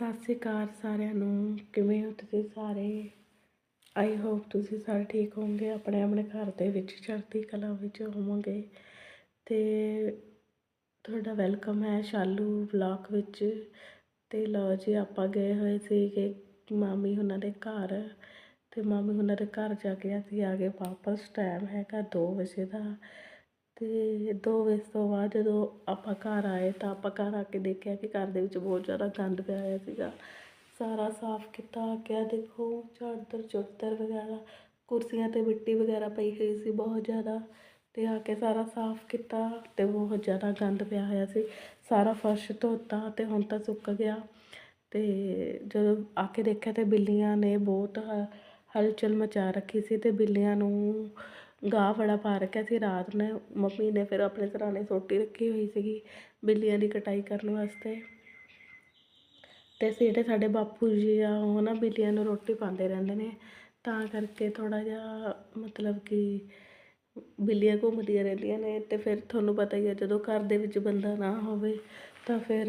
ਸਤਿ ਸ਼੍ਰੀ ਅਕਾਲ ਸਾਰਿਆਂ ਨੂੰ। ਕਿਵੇਂ ਹੋ ਤੁਸੀਂ ਸਾਰੇ? ਆਈ ਹੋਪ ਤੁਸੀਂ ਸਾਰੇ ਠੀਕ ਹੋਵੋਗੇ। ਆਪਣੇ ਆਪਣੇ ਘਰ ਦੇ ਵਿੱਚ ਚੜ੍ਹਦੀ ਕਲਾ ਵਿੱਚ ਹੋਵੋਗੇ। ਤੇ ਤੁਹਾਡਾ ਵੈਲਕਮ ਹੈ ਸ਼ਾਲੂ ਵਲੌਗ ਵਿੱਚ। ਤੇ ਲਓ ਜੀ, ਆਪਾਂ ਗਏ ਹੋਏ ਸੀਗੇ ਮਾਮੀ ਉਹਨਾਂ ਦੇ ਘਰ। ਤੇ ਮਾਮੀ ਉਹਨਾਂ ਦੇ ਘਰ ਜਾ ਕੇ ਅਸੀਂ ਆ ਗਏ ਵਾਪਸ। ਟਾਈਮ ਹੈਗਾ 2 ਵਜੇ ਦਾ। ਅਤੇ ਦੋ ਵਜੇ ਤੋਂ ਬਾਅਦ ਜਦੋਂ ਆਪਾਂ ਘਰ ਆਏ ਤਾਂ ਆਪਾਂ ਘਰ ਆ ਕੇ ਦੇਖਿਆ ਕਿ ਘਰ ਦੇ ਵਿੱਚ ਬਹੁਤ ਜ਼ਿਆਦਾ ਗੰਦ ਪਿਆ ਹੋਇਆ ਸੀਗਾ। ਸਾਰਾ ਸਾਫ਼ ਕੀਤਾ ਗਿਆ ਦੇਖੋ ਚਾਦਰ ਚੁੱਦਰ ਵਗੈਰਾ, ਕੁਰਸੀਆਂ 'ਤੇ ਮਿੱਟੀ ਵਗੈਰਾ ਪਈ ਹੋਈ ਸੀ ਬਹੁਤ ਜ਼ਿਆਦਾ ਅਤੇ ਆ ਕੇ ਸਾਰਾ ਸਾਫ਼ ਕੀਤਾ ਅਤੇ ਬਹੁਤ ਜ਼ਿਆਦਾ ਗੰਦ ਪਿਆ ਹੋਇਆ ਸੀ। ਸਾਰਾ ਫਰਸ਼ ਧੋਤਾ ਅਤੇ ਹੁਣ ਤਾਂ ਸੁੱਕ ਗਿਆ ਅਤੇ ਜਦੋਂ ਆ ਕੇ ਦੇਖਿਆ ਤਾਂ ਬਿੱਲੀਆਂ ਨੇ ਬਹੁਤ ਹ, ਹਲਚਲ ਮਚਾ ਰੱਖੀ ਸੀ ਅਤੇ ਬਿੱਲੀਆਂ ਨੂੰ ਗਾਹ ਬੜਾ ਪਾ ਰੱਖਿਆ ਸੀ ਰਾਤ ਨੇ ਮੰਮੀ ਨੇ ਫਿਰ ਆਪਣੇ ਸਰਾਣੇ ਸੋਟੀ ਰੱਖੀ ਹੋਈ ਸੀਗੀ ਬਿੱਲੀਆਂ ਦੀ ਕਟਾਈ ਕਰਨ ਵਾਸਤੇ। ਅਤੇ ਅਸੀਂ ਜਿਹੜੇ ਸਾਡੇ ਬਾਪੂ ਜੀ ਆ, ਉਹ ਨਾ ਬਿੱਲੀਆਂ ਨੂੰ ਰੋਟੀ ਪਾਉਂਦੇ ਰਹਿੰਦੇ ਨੇ। ਤਾਂ ਕਰਕੇ ਥੋੜ੍ਹਾ ਜਿਹਾ ਮਤਲਬ ਕਿ ਬਿੱਲੀਆਂ ਘੁੰਮਦੀਆਂ ਰਹਿੰਦੀਆਂ ਨੇ ਅਤੇ ਫਿਰ ਤੁਹਾਨੂੰ ਪਤਾ ਹੀ ਹੈ, ਜਦੋਂ ਘਰ ਦੇ ਵਿੱਚ ਬੰਦਾ ਨਾ ਹੋਵੇ ਤਾਂ ਫਿਰ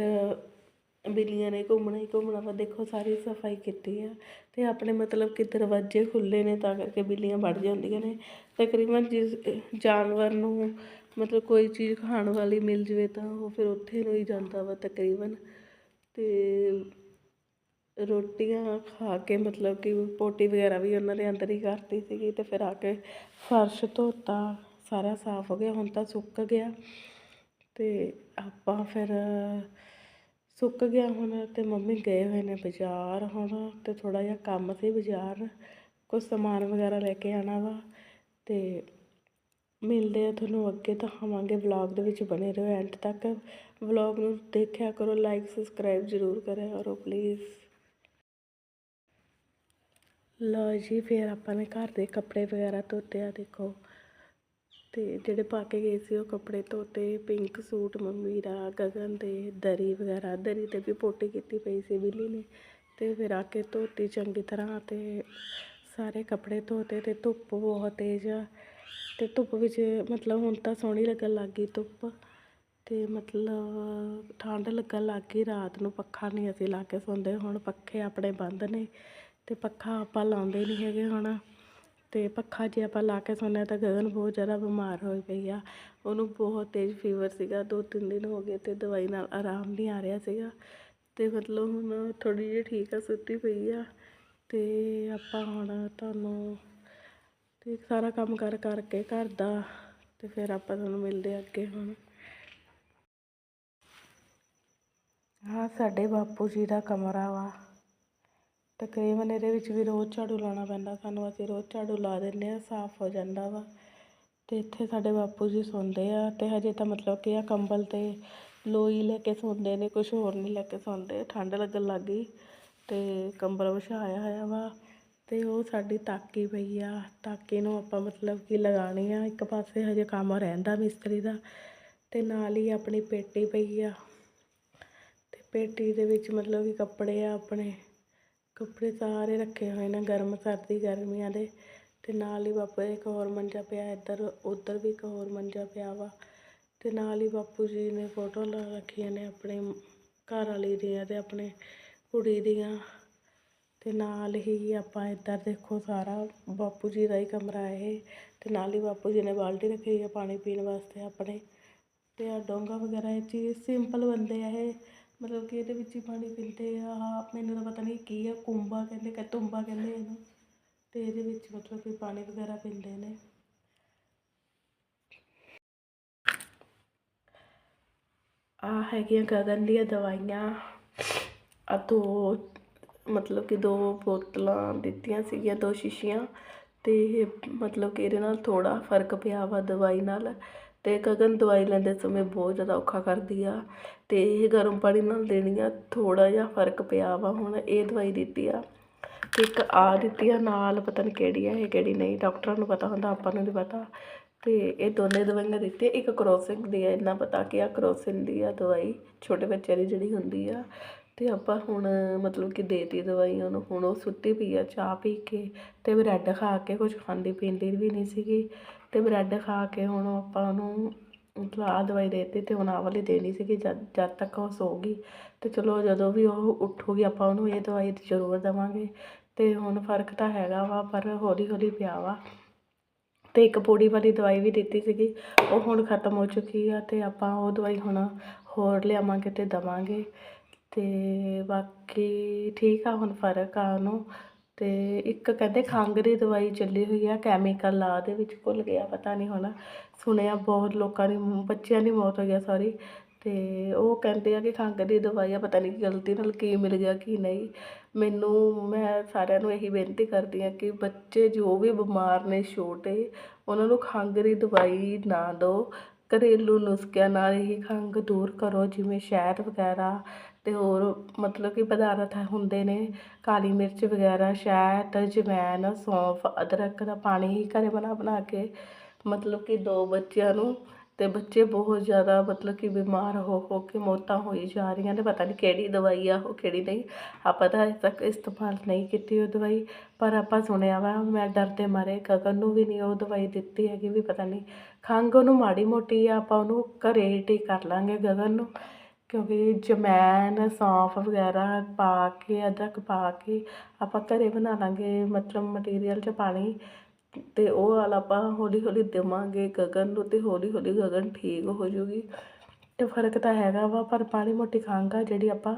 ਬਿੱਲੀਆਂ ਨੇ ਘੁੰਮਣਾ ਹੀ ਘੁੰਮਣਾ ਵਾ, ਦੇਖੋ ਸਾਰੀ ਸਫ਼ਾਈ ਕੀਤੀ ਆ ਅਤੇ ਆਪਣੇ ਮਤਲਬ ਕਿ ਦਰਵਾਜ਼ੇ ਖੁੱਲ੍ਹੇ ਨੇ ਤਾਂ ਕਰਕੇ ਬਿੱਲੀਆਂ ਵੜ ਜਾਂਦੀਆਂ ਨੇ। ਤਕਰੀਬਨ ਜਿਸ, ਜਾਨਵਰ ਨੂੰ ਮਤਲਬ ਕੋਈ ਚੀਜ਼ ਖਾਣ ਵਾਲੀ ਮਿਲ ਜਾਵੇ ਤਾਂ ਉਹ ਫਿਰ ਉੱਥੇ ਨੂੰ ਹੀ ਜਾਂਦਾ ਵਾ ਤਕਰੀਬਨ। ਅਤੇ ਰੋਟੀਆਂ ਖਾ ਕੇ ਮਤਲਬ ਕਿ ਪੋਟੀ ਵਗੈਰਾ ਵੀ ਉਹਨਾਂ ਦੇ ਅੰਦਰ ਹੀ ਕਰਤੀ ਸੀਗੀ ਅਤੇ ਫਿਰ ਆ ਕੇ ਫਰਸ਼ ਧੋਤਾ, ਸਾਰਾ ਸਾਫ਼ ਹੋ ਗਿਆ, ਹੁਣ ਤਾਂ ਸੁੱਕ ਗਿਆ। ਅਤੇ ਆਪਾਂ ਫਿਰ ਸੁੱਕ ਗਿਆ ਹੁਣ ਤੇ ਮੰਮੀ ਗਏ ਹੋਏ ਨੇ ਬਾਜ਼ਾਰ ਹੁਣ ਤੇ ਥੋੜ੍ਹਾ ਜਿਹਾ ਕੰਮ ਸੀ ਬਾਜ਼ਾਰ, ਕੁਛ ਸਮਾਨ ਵਗੈਰਾ ਲੈ ਕੇ ਆਉਣਾ ਵਾ ਤੇ ਮਿਲਦੇ ਆ ਤੁਹਾਨੂੰ ਅੱਗੇ ਦਿਖਾਵਾਂਗੇ ਵਲੌਗ ਦੇ ਵਿੱਚ ਬਣੇ ਰਹੋ ਐਂਡ ਤੱਕ। ਵਲੌਗ ਨੂੰ ਦੇਖਿਆ ਕਰੋ ਲਾਈਕ ਸਬਸਕ੍ਰਾਈਬ ਜ਼ਰੂਰ ਕਰਿਆ ਕਰੋ ਪਲੀਜ਼ ਲਓ ਜੀ, ਫਿਰ ਆਪਾਂ ਨੇ ਘਰ ਦੇ ਕੱਪੜੇ ਵਗੈਰਾ ਧੋਤੇ ਆ ਦੇਖੋ। ਅਤੇ ਜਿਹੜੇ ਪਾ ਕੇ ਗਏ ਸੀ ਉਹ ਕੱਪੜੇ ਧੋਤੇ ਪਿੰਕ ਸੂਟ ਮੰਮੀ ਦਾ, ਗਗਨ ਦੇ, ਦਰੀ ਵਗੈਰਾ, ਦਰੀ 'ਤੇ ਵੀ ਪੋਟੀ ਕੀਤੀ ਪਈ ਸੀ ਬਿੱਲੀ ਨੇ। ਅਤੇ ਫਿਰ ਆ ਕੇ ਧੋਤੀ ਚੰਗੀ ਤਰ੍ਹਾਂ ਅਤੇ ਸਾਰੇ ਕੱਪੜੇ ਧੋਤੇ ਅਤੇ ਧੁੱਪ ਬਹੁਤ ਤੇਜ਼ ਆ। ਅਤੇ ਧੁੱਪ ਵਿੱਚ ਮਤਲਬ ਹੁਣ ਤਾਂ ਸੋਹਣੀ ਲੱਗਣ ਲੱਗ ਗਈ ਧੁੱਪ। ਅਤੇ ਮਤਲਬ ਠੰਡ ਲੱਗਣ ਲੱਗ ਗਈ, ਰਾਤ ਨੂੰ ਪੱਖਾ ਨਹੀਂ ਅਸੀਂ ਲਾ ਕੇ ਸੌਂਦੇ, ਹੁਣ ਪੱਖੇ ਆਪਣੇ ਬੰਦ ਨੇ। ਅਤੇ ਪੱਖਾ ਆਪਾਂ ਲਾਉਂਦੇ ਨਹੀਂ ਹੈਗੇ ਹੁਣ। ਅਤੇ ਪੱਖਾ ਜੇ ਆਪਾਂ ਲਾ ਕੇ ਸੌਂਦੇ ਹਾਂ ਤਾਂ ਗਗਨ ਬਹੁਤ ਜ਼ਿਆਦਾ ਬਿਮਾਰ ਹੋਈ ਪਈ ਆ। ਉਹਨੂੰ ਬਹੁਤ ਤੇਜ਼ ਫੀਵਰ ਸੀਗਾ ਦੋ ਤਿੰਨ ਦਿਨ ਹੋ ਗਏ ਅਤੇ ਦਵਾਈ ਨਾਲ ਆਰਾਮ ਨਹੀਂ ਆ ਰਿਹਾ ਸੀਗਾ। ਅਤੇ ਮਤਲਬ ਹੁਣ ਥੋੜ੍ਹੀ ਜਿਹੀ ਠੀਕ ਆ, ਸੁੱਤੀ ਪਈ ਆ। ਅਤੇ ਆਪਾਂ ਹੁਣ ਤੁਹਾਨੂੰ ਤੇ ਸਾਰਾ ਕੰਮ ਕਰ ਕਰਕੇ ਘਰ ਦਾ ਅਤੇ ਫਿਰ ਆਪਾਂ ਤੁਹਾਨੂੰ ਮਿਲਦੇ ਅੱਗੇ ਹੁਣ। ਹਾਂ ਸਾਡੇ ਬਾਪੂ ਜੀ ਦਾ ਕਮਰਾ ਵਾ। ਤਕਰੀਬਨ ਇਹਦੇ ਵਿੱਚ ਵੀ ਰੋਜ਼ ਝਾੜੂ ਲਾਉਣਾ ਪੈਂਦਾ, ਸਾਨੂੰ ਅਸੀਂ ਰੋਜ਼ ਝਾੜੂ ਲਾ ਦਿੰਦੇ ਹਾਂ, ਸਾਫ਼ ਹੋ ਜਾਂਦਾ ਵਾ। ਅਤੇ ਇੱਥੇ ਸਾਡੇ ਬਾਪੂ ਜੀ ਸੌਂਦੇ ਆ ਅਤੇ ਹਜੇ ਤਾਂ ਮਤਲਬ ਕਿ ਆ ਕੰਬਲ ਤੇ ਲੋਈ ਲੈ ਕੇ ਸੌਂਦੇ ਨੇ, ਕੁਛ ਹੋਰ ਨਹੀਂ ਲੈ ਕੇ ਸੌਂਦੇ, ਠੰਡ ਲੱਗਣ ਲੱਗ ਗਈ ਅਤੇ ਕੰਬਲ ਵਿਛਾਇਆ ਹੋਇਆ ਵਾ ਅਤੇ ਉਹ ਸਾਡੀ ਤਾਕੀ ਪਈ ਆ, ਤਾਕੀ ਨੂੰ ਆਪਾਂ ਮਤਲਬ ਕਿ ਲਗਾਉਣੀ ਆ, ਇੱਕ ਪਾਸੇ ਹਜੇ ਕੰਮ ਰਹਿੰਦਾ ਮਿਸਤਰੀ ਦਾ ਅਤੇ ਨਾਲ ਹੀ ਆਪਣੀ ਪੇਟੀ ਪਈ ਆ ਅਤੇ ਪੇਟੀ ਦੇ ਵਿੱਚ ਮਤਲਬ ਕਿ ਕੱਪੜੇ ਆ ਆਪਣੇ ਕੱਪੜੇ ਸਾਰੇ ਰੱਖੇ ਹੋਏ ਨੇ, ਗਰਮ ਸਰਦੀ ਗਰਮੀਆਂ ਦੇ, ਤੇ ਨਾਲ ਹੀ ਬਾਪੂ ਇੱਕ ਹੋਰ ਮੰਜਾ ਪਿਆ ਇੱਧਰ, ਉੱਧਰ ਵੀ ਇੱਕ ਹੋਰ ਮੰਜਾ ਪਿਆ ਵਾ, ਤੇ ਨਾਲ ਹੀ ਬਾਪੂ ਜੀ ਨੇ ਫੋਟੋ ਲਾ ਰੱਖੀਆਂ ਨੇ ਆਪਣੇ ਘਰ ਵਾਲੀ ਦੀਆਂ ਤੇ ਆਪਣੇ ਕੁੜੀ ਦੀਆਂ, ਤੇ ਨਾਲ ਹੀ ਆਪਾਂ ਇੱਧਰ ਦੇਖੋ ਸਾਰਾ ਬਾਪੂ ਜੀ ਦਾ ਹੀ ਕਮਰਾ ਇਹ, ਤੇ ਨਾਲ ਹੀ ਬਾਪੂ ਜੀ ਨੇ ਬਾਲਟੀ ਰੱਖੀ ਹੋਈ ਹੈ ਪਾਣੀ ਪੀਣ ਵਾਸਤੇ ਆਪਣੇ, ਤੇ ਆ ਡੋਂਗਾ ਵਗੈਰਾ ਇਹ ਚੀਜ਼ ਸਿੰਪਲ ਬੰਦੇ ਆ ਇਹ ਮਤਲਬ ਕਿ ਇਹਦੇ ਵਿੱਚ ਹੀ ਪਾਣੀ ਪੀਂਦੇ ਆ, ਆਹ ਮੈਨੂੰ ਤਾਂ ਪਤਾ ਨਹੀਂ ਕੀ ਆ, ਕੁੰਬਾ ਕਹਿੰਦੇ, ਕਿ, ਤੁੰਬਾ ਕਹਿੰਦੇ ਇਹਨੂੰ। ਤੇ ਇਹਦੇ ਵਿੱਚ ਮਤਲਬ ਕਿ ਪਾਣੀ ਵਗੈਰਾ ਪੀਂਦੇ ਨੇ। ਆ ਹੈਗੀਆਂ ਗਗਨ ਦੀਆਂ ਦਵਾਈਆਂ। ਆ ਦੋ, ਮਤਲਬ ਕਿ ਦੋ ਬੋਤਲਾਂ ਦਿੱਤੀਆਂ ਸੀਗੀਆਂ, ਦੋ ਸ਼ੀਸ਼ੀਆਂ। ਤੇ ਮਤਲਬ ਕਿ ਇਹਦੇ ਨਾਲ ਥੋੜਾ ਫ਼ਰਕ ਪਿਆ ਵਾ ਦਵਾਈ ਨਾਲ। ਅਤੇ ਗਗਨ ਦਵਾਈ ਲੈਂਦੇ ਸਮੇਂ ਬਹੁਤ ਜ਼ਿਆਦਾ ਔਖਾ ਕਰਦੀ ਆ। ਅਤੇ ਇਹ ਗਰਮ ਪਾਣੀ ਨਾਲ ਦੇਣੀ ਆ, ਥੋੜ੍ਹਾ ਜਿਹਾ ਫ਼ਰਕ ਪਿਆ ਵਾ ਹੁਣ ਇਹ ਦਵਾਈ ਦਿੱਤੀ ਆ। ਤੇ ਇੱਕ ਆ ਦਿੱਤੀ ਆ, ਨਾਲ ਪਤਾ ਨਹੀਂ ਕਿਹੜੀ ਆ, ਇਹ ਕਿਹੜੀ ਨਹੀਂ, ਡਾਕਟਰਾਂ ਨੂੰ ਪਤਾ ਹੁੰਦਾ, ਆਪਾਂ ਨੂੰ ਨਹੀਂ ਪਤਾ। ਅਤੇ ਇਹ ਦੋਨੇ ਦਵਾਈਆਂ ਦਿੱਤੀਆਂ, ਇੱਕ ਕਰੋਸਿਨ ਦੀ ਆ, ਇੰਨਾ ਪਤਾ ਕਿ ਆ ਕਰੋਸਿਨ ਦੀ ਆ ਦਵਾਈ, ਛੋਟੇ ਬੱਚਿਆਂ ਦੀ ਜਿਹੜੀ ਹੁੰਦੀ ਆ। ਅਤੇ ਆਪਾਂ ਹੁਣ ਮਤਲਬ ਕਿ ਦੇਤੀ ਦਵਾਈ ਉਹਨੂੰ, ਹੁਣ ਉਹ ਸੁੱਤੀ ਪਈ ਆ ਚਾਹ ਪੀ ਕੇ ਅਤੇ ਬਰੈਡ ਖਾ ਕੇ ਕੁਝ ਖਾਂਦੀ ਪੀਂਦੀ ਵੀ ਨਹੀਂ ਸੀਗੀ। ਅਤੇ ਬਰੈਡ ਖਾ ਕੇ ਹੁਣ ਆਪਾਂ ਉਹਨੂੰ ਮਤਲਬ ਆਹ ਦਵਾਈ ਦੇ ਦਿੱਤੀ ਤੇ ਹੁਣ ਆਹ ਵਾਲੀ ਦੇਣੀ ਸੀਗੀ ਜਦ ਜਦ ਤੱਕ ਉਹ ਸੋ ਗਈ। ਅਤੇ ਚਲੋ ਜਦੋਂ ਵੀ ਉਹ ਉੱਠੂਗੀ ਆਪਾਂ ਉਹਨੂੰ ਇਹ ਦਵਾਈ ਜ਼ਰੂਰ ਦੇਵਾਂਗੇ। ਅਤੇ ਹੁਣ ਫ਼ਰਕ ਤਾਂ ਹੈਗਾ ਵਾ, ਪਰ ਹੌਲੀ ਹੌਲੀ ਪਿਆ ਵਾ। ਅਤੇ ਇੱਕ ਪੌੜੀ ਵਾਲੀ ਦਵਾਈ ਵੀ ਦਿੱਤੀ ਸੀਗੀ, ਉਹ ਹੁਣ ਖਤਮ ਹੋ ਚੁੱਕੀ ਆ ਅਤੇ ਆਪਾਂ ਉਹ ਦਵਾਈ ਹੁਣ ਹੋਰ ਲਿਆਵਾਂਗੇ ਅਤੇ ਦੇਵਾਂਗੇ। ਅਤੇ ਬਾਕੀ ਠੀਕ ਆ ਹੁਣ ਫ਼ਰਕ ਆ ਉਹਨੂੰ। ਅਤੇ ਇੱਕ ਕਹਿੰਦੇ ਖੰਘ ਦੀ ਦਵਾਈ ਚੱਲੀ ਹੋਈ ਆ ਕੈਮੀਕਲ ਆ ਦੇ ਵਿੱਚ ਭੁੱਲ ਗਿਆ, ਪਤਾ ਨਹੀਂ ਹੁਣ। ਸੁਣਿਆ ਬਹੁਤ ਲੋਕਾਂ ਦੀ, ਬੱਚਿਆਂ ਦੀ ਮੌਤ ਹੋਈ ਆ ਸੋਰੀ ਅਤੇ ਉਹ ਕਹਿੰਦੇ ਆ ਕਿ ਖੰਘ ਦੀ ਦਵਾਈ ਆ, ਪਤਾ ਨਹੀਂ ਗਲਤੀ ਨਾਲ ਕੀ ਮਿਲ ਗਿਆ, ਕੀ ਨਹੀਂ। ਮੈਨੂੰ, ਮੈਂ ਸਾਰਿਆਂ ਨੂੰ ਇਹੀ ਬੇਨਤੀ ਕਰਦੀ ਹਾਂ ਕਿ ਬੱਚੇ ਜੋ ਵੀ ਬਿਮਾਰ ਨੇ ਛੋਟੇ, ਉਹਨਾਂ ਨੂੰ ਖੰਘ ਦੀ ਦਵਾਈ ਨਾ ਦਿਓ। ਘਰੇਲੂ ਨੁਸਖਿਆਂ ਨਾਲ ਹੀ ਖੰਘ ਦੂਰ ਕਰੋ, ਜਿਵੇਂ ਸ਼ਹਿਦ ਵਗੈਰਾ ਅਤੇ ਹੋਰ ਮਤਲਬ ਕਿ ਪਦਾਰਥ ਹੁੰਦੇ ਨੇ, ਕਾਲੀ ਮਿਰਚ ਵਗੈਰਾ, ਸ਼ਹਿਦ ਅਜਵਾਇਣ ਸੌਂਫ, ਅਦਰਕ ਦਾ ਪਾਣੀ ਹੀ ਘਰ ਬਣਾ ਬਣਾ ਕੇ ਮਤਲਬ ਕਿ ਦੋ ਬੱਚਿਆਂ ਨੂੰ ਅਤੇ ਬੱਚੇ ਬਹੁਤ ਜ਼ਿਆਦਾ ਮਤਲਬ ਕਿ ਬਿਮਾਰ ਹੋ ਹੋ ਕੇ ਮੌਤਾਂ ਹੋਈ ਜਾ ਰਹੀਆਂ ਨੇ, ਪਤਾ ਨਹੀਂ ਕਿਹੜੀ ਦਵਾਈ ਆ, ਉਹ ਕਿਹੜੀ ਨਹੀਂ। ਆਪਾਂ ਤਾਂ ਅਜੇ ਤੱਕ ਇਸਤੇਮਾਲ ਨਹੀਂ ਕੀਤੀ ਉਹ ਦਵਾਈ, ਪਰ ਆਪਾਂ ਸੁਣਿਆ ਵਾ, ਮੈਂ ਡਰਦੇ ਮਾਰੇ, ਗਗਨ ਨੂੰ ਵੀ ਨਹੀਂ ਉਹ ਦਵਾਈ ਦਿੱਤੀ ਹੈਗੀ ਵੀ ਪਤਾ ਨਹੀਂ ਖੰਘ ਉਹਨੂੰ ਮਾੜੀ ਮੋਟੀ ਆ, ਆਪਾਂ ਉਹਨੂੰ ਘਰੇ ਹੀ ਠੀਕ ਕਰ ਲਾਂਗੇ ਗਗਨ ਨੂੰ। ਕਿਉਂਕਿ ਜਮੈਨ, ਸੌਂਫ ਵਗੈਰਾ ਪਾ ਕੇ, ਅਦਰਕ ਪਾ ਕੇ ਆਪਾਂ ਘਰ ਬਣਾ ਲਵਾਂਗੇ ਮਤਲਬ ਮਟੀਰੀਅਲ 'ਚ ਪਾਣੀ ਅਤੇ ਉਹ ਵਾਲਾ ਆਪਾਂ ਹੌਲੀ ਹੌਲੀ ਦੇਵਾਂਗੇ, ਗਗਨ ਨੂੰ ਅਤੇ ਹੌਲੀ ਹੌਲੀ ਗਗਨ ਠੀਕ ਹੋ ਜੂਗੀ। ਅਤੇ ਫ਼ਰਕ ਤਾਂ ਹੈਗਾ ਵਾ, ਪਰ ਮਾੜੀ ਮੋਟੀ ਖੰਘ ਆ ਜਿਹੜੀ ਆਪਾਂ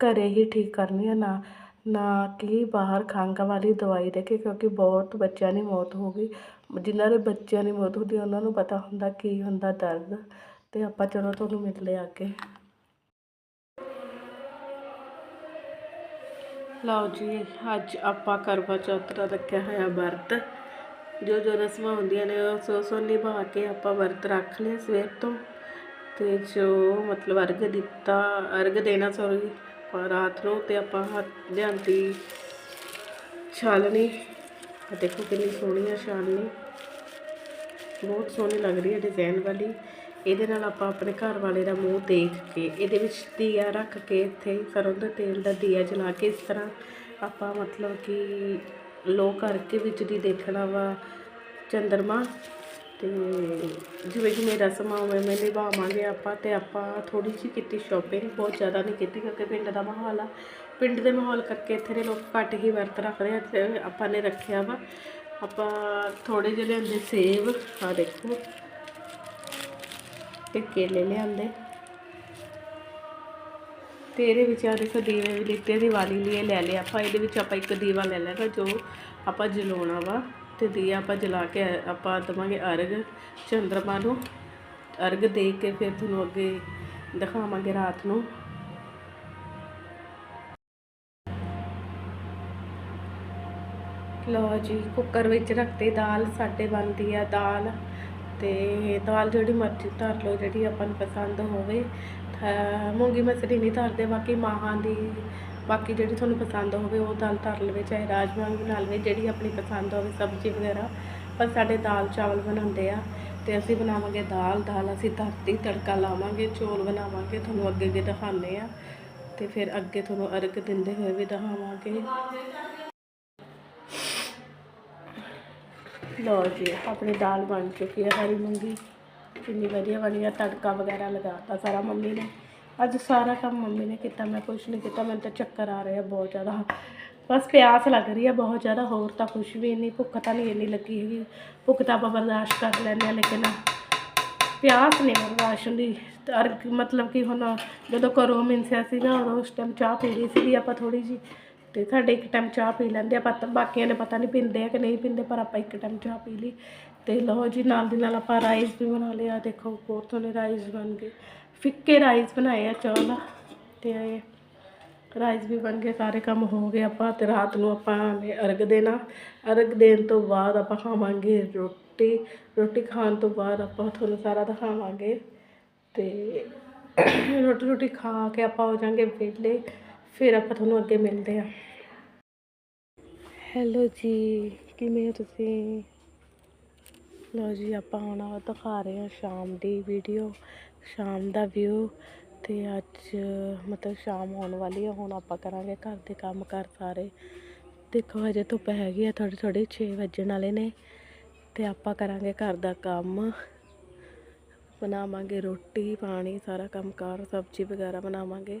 ਘਰ ਹੀ ਠੀਕ ਕਰਨੀ ਆ, ਨਾ ਨਾ ਕਿ ਬਾਹਰ ਖੰਘ ਵਾਲੀ ਦਵਾਈ ਦੇ ਕੇ, ਕਿਉਂਕਿ ਬਹੁਤ ਬੱਚਿਆਂ ਦੀ ਮੌਤ ਹੋ ਗਈ। ਜਿਨ੍ਹਾਂ ਦੇ ਬੱਚਿਆਂ ਦੀ ਮੌਤ ਹੁੰਦੀ ਉਹਨਾਂ ਨੂੰ ਪਤਾ ਹੁੰਦਾ ਕੀ ਹੁੰਦਾ ਦਰਦ ਅਤੇ ਆਪਾਂ ਚਲੋ ਤੁਹਾਨੂੰ ਮਿਲਦੇ ਆ ਅੱਗੇ। ਲਓ ਜੀ, ਅੱਜ ਆਪਾਂ ਕਰਵਾ ਚੌਥ ਦਾ ਰੱਖਿਆ ਹੋਇਆ ਵਰਤ। ਜੋ ਜੋ ਰਸਮਾਂ ਹੁੰਦੀਆਂ ਨੇ, ਉਹ ਸੋ ਸੋ ਨਿਭਾ ਕੇ ਆਪਾਂ ਵਰਤ ਰੱਖ ਲਿਆ ਸਵੇਰ ਤੋਂ। ਤੇ ਜੋ ਮਤਲਬ ਅਰਗ ਦਿੱਤਾ, ਅਰਗ ਦੇਣਾ ਸੌਰੀ ਰਾਤ ਨੂੰ ਤੇ ਆਪਾਂ ਹੱਥ ਲਿਆਂਦੀ ਛਾਲਣੀ। ਦੇਖੋ ਕਿੰਨੀ ਸੋਹਣੀ ਆ ਛਾਲਣੀ। ਬਹੁਤ ਸੋਹਣੀ ਲੱਗ ਰਹੀ ਹੈ ਡਿਜ਼ਾਈਨ ਵਾਲੀ। ਇਹਦੇ ਨਾਲ ਆਪਾਂ ਆਪਣੇ ਘਰ ਵਾਲੇ ਦਾ ਮੂੰਹ ਦੇਖ ਕੇ, ਇਹਦੇ ਵਿੱਚ ਦੀਆ ਰੱਖ ਕੇ ਇੱਥੇ ਸਰੋਂ ਦੇ ਤੇਲ ਦਾ ਦੀਆ ਜਲਾ ਕੇ ਇਸ ਤਰ੍ਹਾਂ ਆਪਾਂ ਮਤਲਬ ਕਿ ਲੋ ਕਰਕੇ ਵਿੱਚ ਦੀ ਦੇਖਣਾ ਵਾ ਚੰਦਰਮਾ। ਤੇ ਜਿਵੇਂ ਕਿ ਮੇਰਾ ਸਮਾਂ ਹੋਵੇ ਮੈਂ ਨਿਭਾਵਾਂਗੇ ਆਪਾਂ ਤੇ ਆਪਾਂ ਥੋੜੀ ਜਿਹੀ ਕੀਤੀ ਸ਼ਾਪਿੰਗ ਬਹੁਤ ਜ਼ਿਆਦਾ ਨਹੀਂ ਕੀਤੀ ਕਿਉਂਕਿ ਪਿੰਡ ਦਾ ਮਾਹੌਲ ਆ। ਪਿੰਡ ਦੇ ਮਾਹੌਲ ਕਰਕੇ ਇੱਥੇ ਦੇ ਲੋਕ ਘੱਟ ਹੀ ਵਰਤ ਰੱਖਦੇ ਆ ਤੇ ਆਪਾਂ ਨੇ ਰੱਖਿਆ ਵਾ। ਆਪਾਂ ਥੋੜੇ ਜਿਹੇ ਲਿਆਂਦੇ ਸੇਬ ਆ ਦੇਖੋ। ਤੇ ਕੇਲੇ ਲਿਆਂਦੇ। ਤੇ ਇਹਦੇ ਵਿੱਚ ਆ ਦੇਖੋ ਦੀਵੇ ਵੀ ਲਿੱਤੇ, ਦੀਵਾਲੀ ਲਈ ਲੈ ਲਿਆ। ਆਪਾਂ ਇਹਦੇ ਵਿੱਚ ਆਪਾਂ ਇੱਕ ਦੀਵਾ ਲੈ ਲੈਣਾ ਜੋ ਆਪਾਂ ਜਲਾਉਣਾ ਵਾ। ਤੇ ਦੀਆ ਆਪਾਂ ਜਲਾ ਕੇ ਆਪਾਂ ਦਵਾਂਗੇ ਅਰਗ, ਚੰਦਰਮਾ ਨੂੰ। ਅਰਗ ਦੇ ਕੇ ਫਿਰ ਤੁਹਾਨੂੰ ਅੱਗੇ ਦਿਖਾਵਾਂਗੇ ਰਾਤ ਨੂੰ। ਲਓ ਜੀ, ਕੁੱਕਰ ਵਿੱਚ ਰੱਖਤੇ ਦਾਲ, ਸਾਡੇ ਬਣਦੀ ਆ ਦਾਲ। ਤੇ ਦਾਲ ਜਿਹੜੀ ਮਰਜ਼ੀ ਧਰ ਲਓ, ਜਿਹੜੀ ਆਪਾਂ ਨੂੰ ਪਸੰਦ ਹੋਵੇ। ਮੂੰਗੀ ਮਸਰੀ ਨਹੀਂ ਧਰਦੇ, ਬਾਕੀ ਮਾਹਾਂ ਦੀ, ਬਾਕੀ ਜਿਹੜੀ ਤੁਹਾਨੂੰ ਪਸੰਦ ਹੋਵੇ, ਉਹ ਦਾਲ ਧਰ ਲਵੇ, ਚਾਹੇ ਰਾਜਮਾਂਹ ਬਣਾ ਲਵੇ, ਜਿਹੜੀ ਆਪਣੀ ਪਸੰਦ ਹੋਵੇ, ਸਬਜ਼ੀ ਵਗੈਰਾ। ਪਰ ਸਾਡੇ ਦਾਲ ਚਾਵਲ ਬਣਾਉਂਦੇ ਆ, ਤੇ ਅਸੀਂ ਬਣਾਵਾਂਗੇ ਦਾਲ ਦਾਲ ਅਸੀਂ ਧਰਤੀ, ਤੜਕਾ ਲਾਵਾਂਗੇ, ਚੌਲ ਬਣਾਵਾਂਗੇ, ਤੁਹਾਨੂੰ ਅੱਗੇ ਅੱਗੇ ਦਿਖਾਉਂਦੇ ਆ। ਤੇ ਫਿਰ ਅੱਗੇ ਤੁਹਾਨੂੰ ਅਰਗ ਦਿੰਦੇ ਹੋਏ ਵੀ ਦਿਖਾਵਾਂਗੇ। ਲਓ ਜੀ, ਆਪਣੀ ਦਾਲ ਬਣ ਚੁੱਕੀ ਹੈ ਹਰੀ ਮੂੰਗੀ। ਕਿੰਨੀ ਵਧੀਆ ਬਣੀ ਹੈ ਤੜਕਾ ਵਗੈਰਾ ਲਗਾਤਾ ਸਾਰਾ ਮੰਮੀ ਨੇ। ਅੱਜ ਸਾਰਾ ਕੰਮ ਮੰਮੀ ਨੇ ਕੀਤਾ, ਮੈਂ ਕੁਝ ਨਹੀਂ ਕੀਤਾ, ਮੈਨੂੰ ਤਾਂ ਚੱਕਰ ਆ ਰਿਹਾ ਬਹੁਤ ਜ਼ਿਆਦਾ। ਬਸ ਪਿਆਸ ਲੱਗ ਰਹੀ ਹੈ ਬਹੁਤ ਜ਼ਿਆਦਾ, ਹੋਰ ਤਾਂ ਕੁਝ ਵੀ ਨਹੀਂ, ਭੁੱਖ ਤਾਂ ਨਹੀਂ ਇੰਨੀ ਲੱਗੀ ਹੈਗੀ। ਭੁੱਖ ਤਾਂ ਆਪਾਂ ਬਰਦਾਸ਼ਤ ਕਰ ਲੈਂਦੇ ਹਾਂ ਲੇਕਿਨ ਪਿਆਸ ਨਹੀਂ ਬਰਦਾਸ਼ਤ ਹੁੰਦੀ। ਅਰ- ਮਤਲਬ ਕਿ ਹੁਣ ਜਦੋਂ ਘਰੋਂ ਮਿੰਸਿਆ ਸੀਗਾ ਉਦੋਂ ਉਸ ਟਾਈਮ ਚਾਹ ਪੀ ਲਈ ਸੀਗੀ ਆਪਾਂ ਥੋੜ੍ਹੀ ਜੀ ਤੇ ਸਾਡੇ ਇੱਕ ਟਾਈਮ ਚਾਹ ਪੀ ਲੈਂਦੇ ਆ ਪਤਾ ਬਾਕੀਆਂ ਨੇ ਪਤਾ ਨਹੀਂ ਪੀਂਦੇ ਆ ਕਿ ਨਹੀਂ ਪੀਂਦੇ, ਪਰ ਆਪਾਂ ਇੱਕ ਟਾਈਮ ਚਾਹ ਪੀ ਲਈ। ਤੇ ਲਓ ਜੀ, ਨਾਲ ਦੀ ਨਾਲ ਆਪਾਂ ਰਾਈਸ ਵੀ ਬਣਾ ਲਿਆ, ਦੇਖੋ ਬਹੁਤ ਸੋਹਣੇ ਰਾਈਸ ਬਣ ਗਏ। ਫਿੱਕੇ ਰਾਈਸ ਬਣਾਏ ਆ ਚੌਲ ਤੇ ਰਾਈਸ ਵੀ ਬਣ ਗਏ, ਸਾਰੇ ਕੰਮ ਹੋ ਗਏ ਆਪਾਂ, ਤੇ ਰਾਤ ਨੂੰ ਆਪਾਂ ਨੇ ਅਰਗ ਦੇਣਾ। ਅਰਗ ਦੇਣ ਤੋਂ ਬਾਅਦ ਆਪਾਂ ਖਾਵਾਂਗੇ ਰੋਟੀ। ਰੋਟੀ ਖਾਣ ਤੋਂ ਬਾਅਦ ਆਪਾਂ ਤੁਹਾਨੂੰ ਸਾਰਾ ਦਿਖਾਵਾਂਗੇ। ਤੇ ਰੋਟੀ ਰੋਟੀ ਖਾ ਕੇ ਆਪਾਂ ਹੋ ਜਾਾਂਗੇ ਵਿਹਲੇ। ਫਿਰ ਆਪਾਂ ਤੁਹਾਨੂੰ ਅੱਗੇ ਮਿਲਦੇ ਆ ਹੈਲੋ ਜੀ, ਕਿਵੇਂ ਹੋ ਤੁਸੀਂ? ਲਓ ਜੀ, ਆਪਾਂ ਹੁਣ ਦਿਖਾ ਰਹੇ ਹਾਂ ਸ਼ਾਮ ਦੀ ਵੀਡੀਓ ਸ਼ਾਮ ਦਾ ਵਿਊ ਤੇ ਅੱਜ ਮਤਲਬ ਸ਼ਾਮ ਹੋਣ ਵਾਲੀ ਹੈ ਹੁਣ ਆਪਾਂ ਕਰਾਂਗੇ ਘਰ ਦੇ ਕੰਮ ਕਰ ਸਾਰੇ। ਦੇਖੋ, ਹਜੇ ਧੁੱਪ ਹੈਗੀ ਆ ਥੋੜੀ ਥੋੜੀ 6 ਵੱਜਣ ਵਾਲੇ ਨੇ ਤੇ ਆਪਾਂ ਕਰਾਂਗੇ ਘਰ ਦਾ ਕੰਮ। ਬਣਾਵਾਂਗੇ ਰੋਟੀ, ਪਾਣੀ, ਸਾਰਾ ਕੰਮ ਕਰ, ਸਬਜ਼ੀ ਵਗੈਰਾ ਬਣਾਵਾਂਗੇ।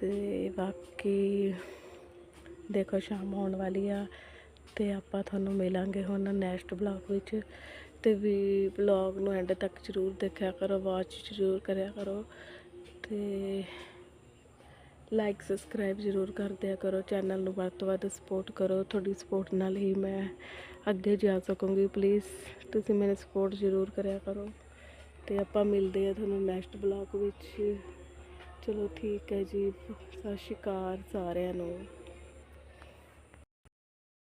ਅਤੇ ਬਾਕੀ ਦੇਖੋ ਸ਼ਾਮ ਹੋਣ ਵਾਲੀ ਆ ਅਤੇ ਆਪਾਂ ਤੁਹਾਨੂੰ ਮਿਲਾਂਗੇ ਹੁਣ ਨੈਕਸਟ ਬਲੌਗ ਵਿੱਚ ਅਤੇ ਵੀ ਬਲੌਗ ਨੂੰ ਐਂਡ ਤੱਕ ਜ਼ਰੂਰ ਦੇਖਿਆ ਕਰੋ ਵਾਚ ਜ਼ਰੂਰ ਕਰਿਆ ਕਰੋ ਅਤੇ ਲਾਈਕ ਸਬਸਕ੍ਰਾਈਬ ਜ਼ਰੂਰ ਕਰ ਦਿਆ ਕਰੋ ਚੈਨਲ ਨੂੰ ਵੱਧ ਤੋਂ ਵੱਧ ਸਪੋਰਟ ਕਰੋ, ਤੁਹਾਡੀ ਸਪੋਰਟ ਨਾਲ ਹੀ ਮੈਂ ਅੱਗੇ ਜਾ ਸਕੂੰਗੀ ਪਲੀਜ਼ ਤੁਸੀਂ ਮੈਨੂੰ ਸਪੋਰਟ ਜ਼ਰੂਰ ਕਰਿਆ ਕਰੋ ਤੇ ਆਪਾਂ ਮਿਲਦੇ ਆ ਤੁਹਾਨੂੰ ਨੈਕਸਟ ਬਲੌਗ ਵਿੱਚ। ਚਲੋ ਠੀਕ ਹੈ ਜੀ ਸਤਿ ਸ਼੍ਰੀ ਅਕਾਲ ਸਾਰਿਆਂ ਨੂੰ।